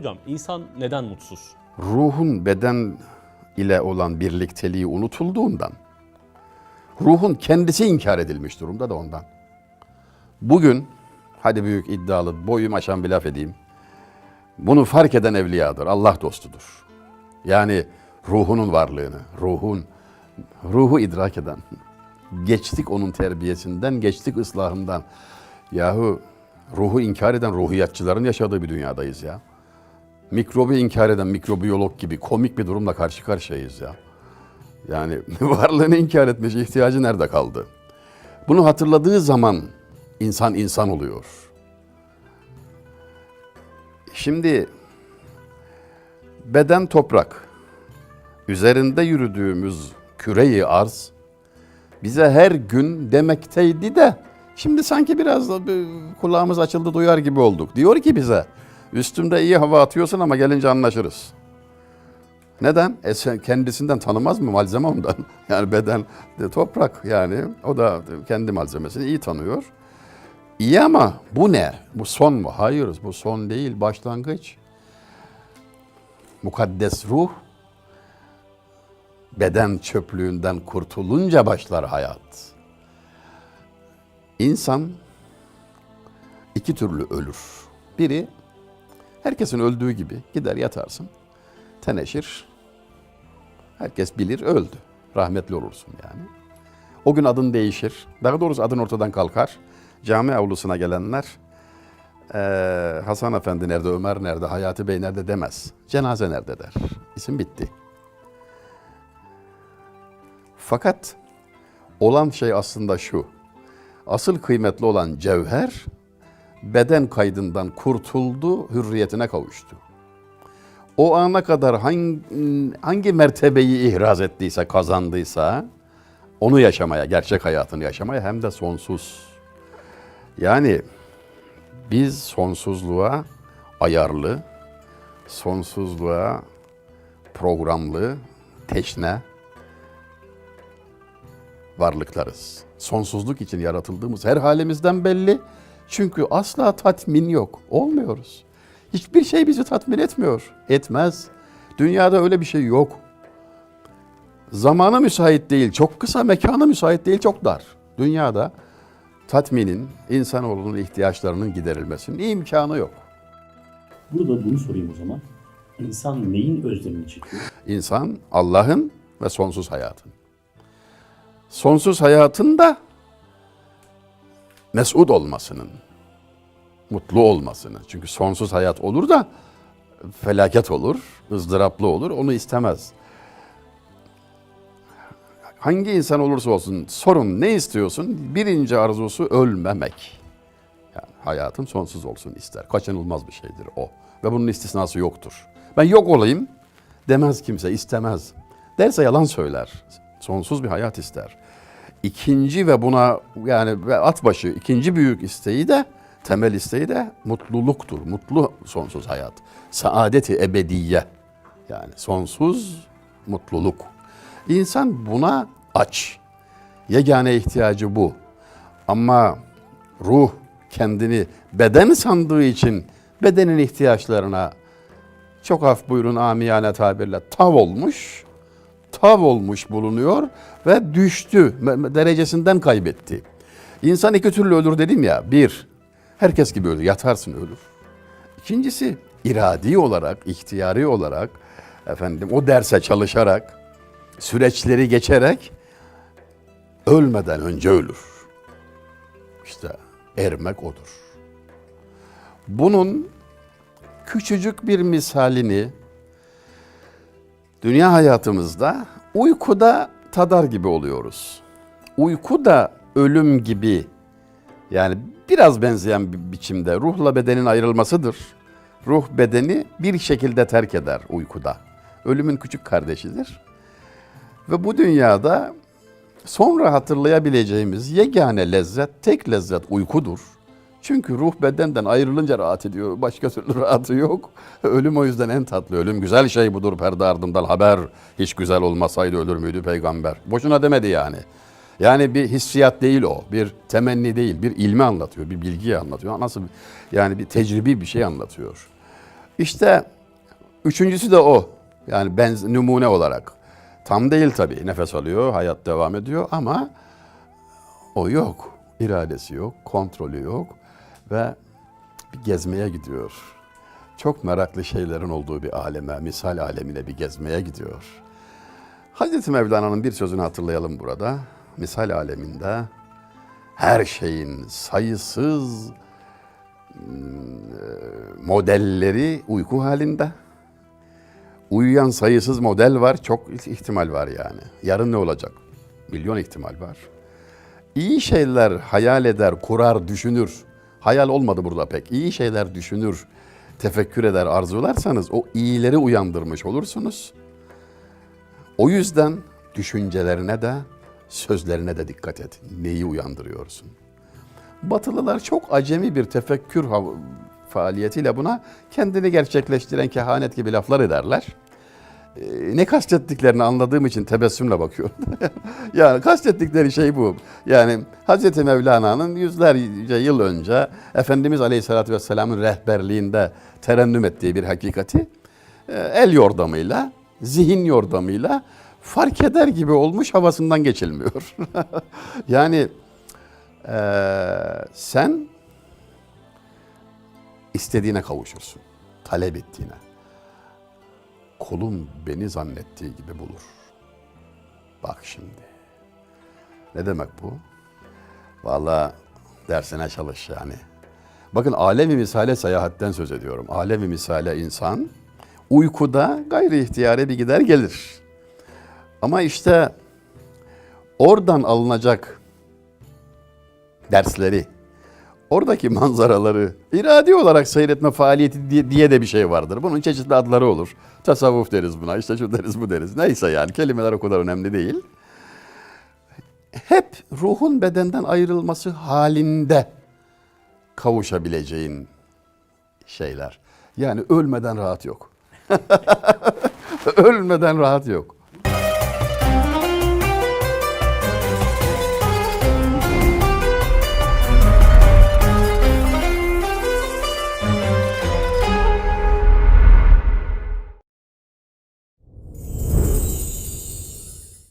Hocam insan neden mutsuz? ruhun beden ile olan birlikteliği unutulduğundan, ruhun kendisi inkar edilmiş durumda da ondan. Bugün, hadi büyük iddialı, boyum aşan bir laf edeyim. Bunu fark eden evliyadır, Allah dostudur. Yani ruhunun varlığını, ruhun, ruhu idrak eden. Geçtik onun terbiyesinden, geçtik ıslahından. Yahu ruhu inkar eden ruhiyatçıların yaşadığı bir dünyadayız ya mikrobu inkar eden mikrobiyolog gibi komik bir durumla karşı karşıyayız ya. Yani varlığını inkar etmiş ihtiyacı nerede kaldı? Bunu hatırladığı zaman insan insan oluyor. Şimdi beden toprak. Üzerinde yürüdüğümüz küreyi arz bize her gün demekteydi de şimdi sanki biraz da kulağımız açıldı duyar gibi olduk. Diyor ki bize üstümde iyi hava atıyorsun ama gelince anlaşırız. Neden? E sen kendisinden tanımaz mı malzeme ondan? Yani beden de toprak yani o da kendi malzemesini iyi tanıyor. İyi ama bu ne? Bu son mu? Hayır bu son değil başlangıç. Mukaddes ruh beden çöplüğünden kurtulunca başlar hayat. İnsan iki türlü ölür. Biri herkesin öldüğü gibi gider yatarsın, teneşir, herkes bilir öldü. Rahmetli olursun yani. O gün adın değişir. Daha doğrusu adın ortadan kalkar. Cami avlusuna gelenler eee, Hasan Efendi nerede, Ömer nerede, Hayati Bey nerede demez. Cenaze nerede der. İsim bitti. Fakat olan şey aslında şu. Asıl kıymetli olan cevher beden kaydından kurtuldu, hürriyetine kavuştu. O ana kadar hangi, hangi mertebeyi ihraz ettiyse, kazandıysa onu yaşamaya, gerçek hayatını yaşamaya hem de sonsuz. Yani biz sonsuzluğa ayarlı, sonsuzluğa programlı, teşne varlıklarız. Sonsuzluk için yaratıldığımız her halimizden belli. Çünkü asla tatmin yok. Olmuyoruz. Hiçbir şey bizi tatmin etmiyor. Etmez. Dünyada öyle bir şey yok. Zamanı müsait değil, çok kısa, mekanı müsait değil, çok dar. Dünyada tatminin, insanoğlunun ihtiyaçlarının giderilmesinin imkanı yok. Burada bunu sorayım o zaman. İnsan neyin özlemini çekiyor? İnsan Allah'ın ve sonsuz hayatın. Sonsuz hayatın da mesut olmasının, mutlu olmasını. Çünkü sonsuz hayat olur da felaket olur, ızdıraplı olur. Onu istemez. Hangi insan olursa olsun sorun ne istiyorsun? Birinci arzusu ölmemek. Yani hayatın sonsuz olsun ister. Kaçınılmaz bir şeydir o. Ve bunun istisnası yoktur. Ben yok olayım demez kimse, istemez. Derse yalan söyler. Sonsuz bir hayat ister. İkinci ve buna yani at başı ikinci büyük isteği de temel isteği de mutluluktur. Mutlu sonsuz hayat. Saadeti ebediye. Yani sonsuz mutluluk. İnsan buna aç. Yegane ihtiyacı bu. Ama ruh kendini beden sandığı için bedenin ihtiyaçlarına çok af buyurun amiyane tabirle tav olmuş, tav olmuş bulunuyor ve düştü, derecesinden kaybetti. İnsan iki türlü ölür dedim ya. Bir, herkes gibi ölür, yatarsın ölür. İkincisi, iradi olarak, ihtiyari olarak, efendim o derse çalışarak, süreçleri geçerek ölmeden önce ölür. İşte ermek odur. Bunun küçücük bir misalini dünya hayatımızda uykuda tadar gibi oluyoruz. Uyku da ölüm gibi yani biraz benzeyen bir biçimde ruhla bedenin ayrılmasıdır. Ruh bedeni bir şekilde terk eder uykuda. Ölümün küçük kardeşidir. Ve bu dünyada sonra hatırlayabileceğimiz yegane lezzet, tek lezzet uykudur. Çünkü ruh bedenden ayrılınca rahat ediyor. Başka türlü rahatı yok. Ölüm o yüzden en tatlı. Ölüm güzel şey budur perde ardından haber. Hiç güzel olmasaydı ölür müydü peygamber? Boşuna demedi yani. Yani bir hissiyat değil o. Bir temenni değil. Bir ilmi anlatıyor. Bir bilgiyi anlatıyor. Nasıl yani bir tecrübi bir şey anlatıyor. İşte üçüncüsü de o. Yani benz numune olarak. Tam değil tabii. Nefes alıyor, hayat devam ediyor ama o yok. İradesi yok, kontrolü yok ve bir gezmeye gidiyor. Çok meraklı şeylerin olduğu bir aleme, misal alemine bir gezmeye gidiyor. Hazreti Mevlana'nın bir sözünü hatırlayalım burada. Misal aleminde her şeyin sayısız mm, modelleri uyku halinde. Uyuyan sayısız model var, çok ihtimal var yani. Yarın ne olacak? Milyon ihtimal var. İyi şeyler hayal eder, kurar, düşünür. Hayal olmadı burada pek. İyi şeyler düşünür, tefekkür eder, arzularsanız o iyileri uyandırmış olursunuz. O yüzden düşüncelerine de, sözlerine de dikkat et. Neyi uyandırıyorsun? Batılılar çok acemi bir tefekkür faaliyetiyle buna kendini gerçekleştiren kehanet gibi laflar ederler. Ee, ne kastettiklerini anladığım için tebessümle bakıyorum. yani kastettikleri şey bu. Yani Hz. Mevlana'nın yüzlerce yıl önce Efendimiz Aleyhisselatü Vesselam'ın rehberliğinde terennüm ettiği bir hakikati e, el yordamıyla, zihin yordamıyla fark eder gibi olmuş havasından geçilmiyor. yani ee, sen istediğine kavuşursun. Talep ettiğine. Kolun beni zannettiği gibi bulur. Bak şimdi. Ne demek bu? Vallahi dersine çalış yani. Bakın alemi misale seyahatten söz ediyorum. Alemi misale insan uykuda gayri ihtiyare bir gider gelir. Ama işte oradan alınacak dersleri, oradaki manzaraları iradi olarak seyretme faaliyeti diye, de bir şey vardır. Bunun çeşitli adları olur. Tasavvuf deriz buna, işte şu deriz bu deriz. Neyse yani kelimeler o kadar önemli değil. Hep ruhun bedenden ayrılması halinde kavuşabileceğin şeyler. Yani ölmeden rahat yok. ölmeden rahat yok.